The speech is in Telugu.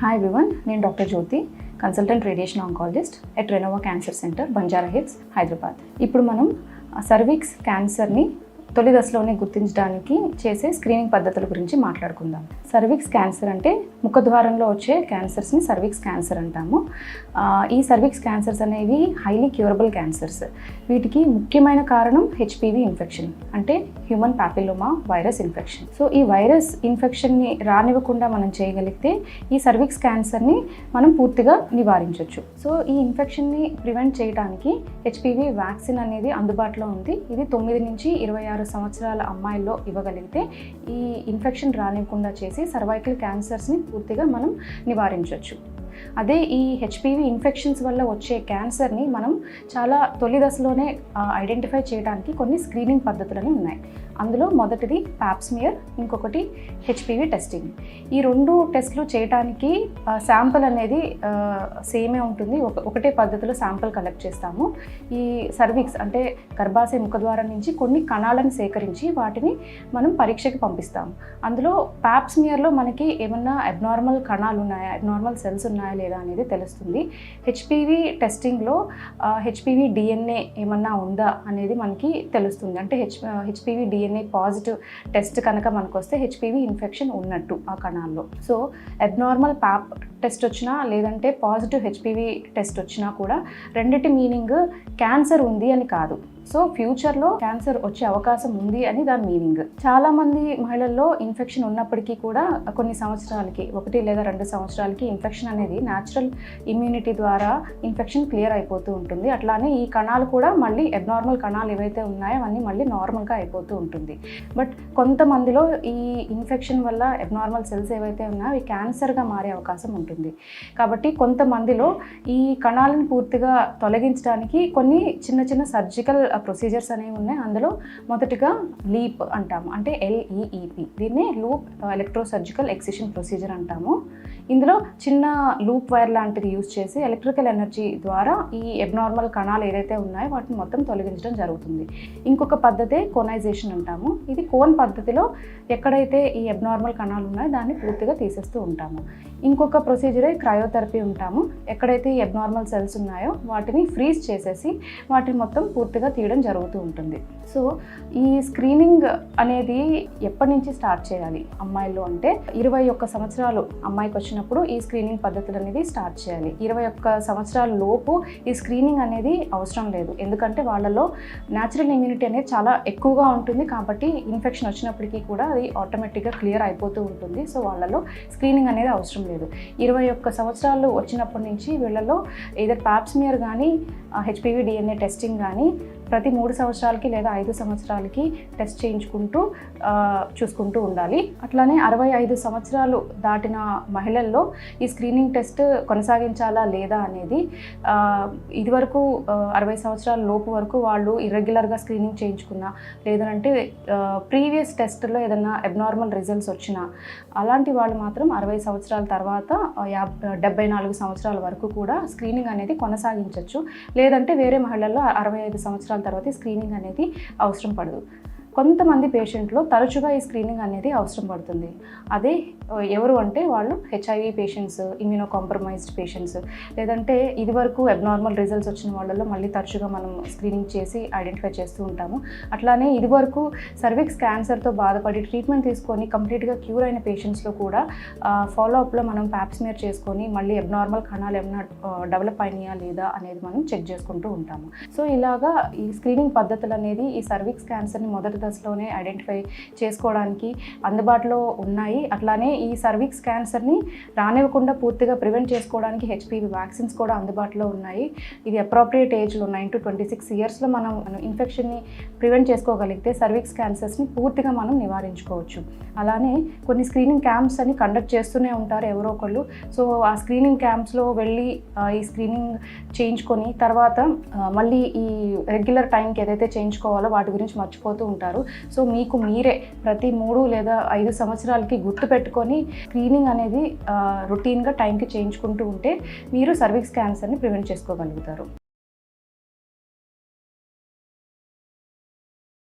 హాయ్ వివన్ నేను doctor Jyothi consultant radiation oncologist at Renova cancer centre Banjara Hills Hyderabad ఇప్పుడు మనం సర్వీక్స్ క్యాన్సర్ని తొలి దశలోనే గుర్తించడానికి చేసే స్క్రీనింగ్ పద్ధతుల గురించి మాట్లాడుకుందాం. సర్వీక్స్ క్యాన్సర్ అంటే ముఖద్వారంలో వచ్చే క్యాన్సర్స్ని సర్విక్స్ క్యాన్సర్ అంటాము. ఈ సర్విక్స్ క్యాన్సర్స్ అనేవి హైలీ క్యూరబుల్ క్యాన్సర్స్ వీటికి ముఖ్యమైన కారణం హెచ్పివి ఇన్ఫెక్షన్ అంటే human papilloma virus infection so ఈ వైరస్ ఇన్ఫెక్షన్ని రానివ్వకుండా మనం చేయగలిగితే ఈ సర్విక్స్ క్యాన్సర్ని మనం పూర్తిగా నివారించవచ్చు సో ఈ ఇన్ఫెక్షన్ని ప్రివెంట్ చేయడానికి హెచ్పివి వ్యాక్సిన్ అనేది అందుబాటులో ఉంది. ఇది తొమ్మిది నుంచి ఇరవై ఆరు సంవత్సరాల అమ్మాయిల్లో ఇవ్వగలిగితే ఈ ఇన్ఫెక్షన్ రానివ్వకుండా చేసి సర్వైకల్ క్యాన్సర్స్ని పూర్తిగా మనం నివారించవచ్చు. అదే ఈ హెచ్పివి ఇన్ఫెక్షన్స్ వల్ల వచ్చే క్యాన్సర్ని మనం చాలా తొలి దశలోనే ఐడెంటిఫై చేయడానికి కొన్ని స్క్రీనింగ్ పద్ధతులని ఉన్నాయి. అందులో మొదటిది ప్యాప్స్మియర్ ఇంకొకటి హెచ్పివి టెస్టింగ్. ఈ రెండు టెస్ట్లు చేయడానికి శాంపుల్ అనేది సేమే ఉంటుంది. ఒక ఒకటే పద్ధతిలో శాంపుల్ కలెక్ట్ చేస్తాము. ఈ సర్విక్స్ అంటే గర్భాశయ ముఖద్వారం నుంచి కొన్ని కణాలను సేకరించి వాటిని మనం పరీక్షకి పంపిస్తాము. అందులో ప్యాప్స్మియర్లో మనకి ఏమన్నా అబ్నార్మల్ కణాలు ఉన్నాయా? అబ్నార్మల్ సెల్స్ ఉన్నాయా? లేదా అనేది తెలుస్తుంది. హెచ్పివి టెస్టింగ్లో హెచ్పివి డిఎన్ఏ ఏమన్నా ఉందా అనేది మనకి తెలుస్తుంది. అంటే H HPV DNA positive test కనుక మనకు వస్తే హెచ్పివి ఇన్ఫెక్షన్ ఉన్నట్టు ఆ కణాల్లో. సో అబ్నార్మల్ ప్యాప్ టెస్ట్ వచ్చినా లేదంటే పాజిటివ్ హెచ్పివి టెస్ట్ వచ్చినా కూడా రెండిటి మీనింగ్ క్యాన్సర్ ఉంది అని కాదు. సో ఫ్యూచర్లో క్యాన్సర్ వచ్చే అవకాశం ఉంది అని దాని మీనింగ్. చాలా మంది మహిళల్లో ఇన్ఫెక్షన్ ఉన్నప్పటికీ కూడా కొన్ని సంవత్సరాలకి ఒకటి లేదా రెండు సంవత్సరాలకి ఇన్ఫెక్షన్ అనేది న్యాచురల్ ఇమ్యూనిటీ ద్వారా ఇన్ఫెక్షన్ క్లియర్ అయిపోతూ ఉంటుంది. అట్లానే ఈ కణాలు కూడా మళ్ళీ అబ్నార్మల్ కణాలు ఏవైతే ఉన్నాయో అవన్నీ మళ్ళీ నార్మల్గా అయిపోతూ ఉంటుంది. బట్ కొంతమందిలో ఈ ఇన్ఫెక్షన్ వల్ల అబ్నార్మల్ సెల్స్ ఏవైతే ఉన్నాయో అవి క్యాన్సర్గా మారే అవకాశం ఉంటుంది. కాబట్టి కొంతమందిలో ఈ కణాలను పూర్తిగా తొలగించడానికి కొన్ని చిన్న చిన్న సర్జికల్ ప్రొసీజర్స్ అనేవి ఉన్నాయి. అందులో మొదటిగా లీప్ అంటాము. అంటే ఎల్ఈఈపి దీన్నే లూప్ ఎలక్ట్రోసర్జికల్ ఎక్సిషన్ ప్రొసీజర్ అంటాము. ఇందులో చిన్న లూప్ వైర్ లాంటిది యూజ్ చేసి ఎలక్ట్రికల్ ఎనర్జీ ద్వారా ఈ ఎబ్నార్మల్ కణాలు ఏదైతే ఉన్నాయో వాటిని మొత్తం తొలగించడం జరుగుతుంది. ఇంకొక పద్ధతే కోనైజేషన్ అంటాము. ఇది కోన్ పద్ధతిలో ఎక్కడైతే ఈ ఎబ్నార్మల్ కణాలు ఉన్నాయో దాన్ని పూర్తిగా తీసేస్తూ ఉంటాము. ఇంకొక ప్రొసీజరే క్రయోథెరపీ ఉంటాము. ఎక్కడైతే ఈ ఎబ్నార్మల్ సెల్స్ ఉన్నాయో వాటిని ఫ్రీజ్ చేసేసి వాటిని మొత్తం పూర్తిగా తీయడం జరుగుతూ ఉంటుంది. సో ఈ స్క్రీనింగ్ అనేది ఎప్పటి నుంచి స్టార్ట్ చేయాలి అమ్మాయిల్లో అంటే ఇరవై ఒక్క సంవత్సరాలు అమ్మాయికి వచ్చినప్పుడు ఈ స్క్రీనింగ్ పద్ధతులు అనేది స్టార్ట్ చేయాలి. ఇరవై ఒక్క సంవత్సరాల లోపు ఈ స్క్రీనింగ్ అనేది అవసరం లేదు. ఎందుకంటే వాళ్ళలో న్యాచురల్ ఇమ్యూనిటీ అనేది చాలా ఎక్కువగా ఉంటుంది కాబట్టి ఇన్ఫెక్షన్ వచ్చినప్పటికీ కూడా అది ఆటోమేటిక్గా క్లియర్ అయిపోతూ ఉంటుంది. సో వాళ్ళలో స్క్రీనింగ్ అనేది అవసరం లేదు. ఇరవై ఒక్క సంవత్సరాలు వచ్చినప్పటి నుంచి వీళ్ళలో ఏదో ప్యాప్స్మియర్ కానీ హెచ్పివి డిఎన్ఏ టెస్టింగ్ కానీ ప్రతి మూడు సంవత్సరాలకి లేదా ఐదు సంవత్సరాలకి టెస్ట్ చేయించుకుంటూ చూసుకుంటూ ఉండాలి. అట్లానే అరవై ఐదు సంవత్సరాలు దాటిన మహిళల్లో ఈ స్క్రీనింగ్ టెస్ట్ కొనసాగించాలా లేదా అనేది ఇదివరకు అరవై సంవత్సరాల లోపు వరకు వాళ్ళు ఇర్రెగ్యులర్గా స్క్రీనింగ్ చేయించుకున్నా లేదంటే ప్రీవియస్ టెస్ట్లో ఏదైనా అబ్నార్మల్ రిజల్ట్స్ వచ్చినా అలాంటి వాళ్ళు మాత్రం అరవై సంవత్సరాల తర్వాత యాబ్ డెబ్బై నాలుగు సంవత్సరాల వరకు కూడా స్క్రీనింగ్ అనేది కొనసాగించవచ్చు లేదంటే వేరే మహిళల్లో అరవై ఐదు సంవత్సరాలు తర్వాత స్క్రీనింగ్ అనేది అవసరం పడదు. కొంతమంది పేషెంట్లో తరచుగా ఈ స్క్రీనింగ్ అనేది అవసరం పడుతుంది. అదే ఎవరు అంటే వాళ్ళు HIV patients immuno compromised patients లేదంటే ఇదివరకు అబ్నార్మల్ రిజల్ట్స్ వచ్చిన వాళ్ళలో మళ్ళీ తరచుగా మనం స్క్రీనింగ్ చేసి ఐడెంటిఫై చేస్తూ ఉంటాము. అట్లానే ఇదివరకు సర్విక్స్ క్యాన్సర్తో బాధపడి ట్రీట్మెంట్ తీసుకొని కంప్లీట్గా క్యూర్ అయిన పేషెంట్స్లో కూడా ఫాలో అప్లో మనం ప్యాప్స్మియర్ చేసుకొని మళ్ళీ అబ్నార్మల్ కణాలు ఏమైనా డెవలప్ అయినాయా లేదా అనేది మనం చెక్ చేసుకుంటూ ఉంటాము. సో ఇలాగా ఈ స్క్రీనింగ్ పద్ధతులు అనేది ఈ సర్విక్స్ క్యాన్సర్ని మొదటి సెంటర్స్లోనే ఐడెంటిఫై చేసుకోవడానికి అందుబాటులో ఉన్నాయి. అట్లానే ఈ సర్వీక్స్ క్యాన్సర్ని రానివ్వకుండా పూర్తిగా ప్రివెంట్ చేసుకోవడానికి హెచ్పివి వ్యాక్సిన్స్ కూడా అందుబాటులో ఉన్నాయి. ఇది అప్రోప్రియేట్ ఏజ్లో నైన్ టు ట్వంటీ సిక్స్ ఇయర్స్లో మనం ఇన్ఫెక్షన్ని ప్రివెంట్ చేసుకోగలిగితే సర్వీక్స్ క్యాన్సర్స్ని పూర్తిగా మనం నివారించుకోవచ్చు. అలానే కొన్ని స్క్రీనింగ్ క్యాంప్స్ అని కండక్ట్ చేస్తూనే ఉంటారు ఎవరో ఒకళ్ళు. సో ఆ స్క్రీనింగ్ క్యాంప్స్లో వెళ్ళి ఈ స్క్రీనింగ్ చేయించుకొని తర్వాత మళ్ళీ ఈ రెగ్యులర్ టైంకి ఏదైతే చేయించుకోవాలో వాటి గురించి మర్చిపోతూ ఉంటారు. సో మీకు మీరే ప్రతి మూడు లేదా ఐదు సంవత్సరాలకి గుర్తు పెట్టుకొని స్క్రీనింగ్ అనేది రొటీన్గా టైంకి చేయించుకుంటూ ఉంటే మీరు సర్వీక్స్ క్యాన్సర్ని ప్రివెంట్ చేసుకోగలుగుతారు.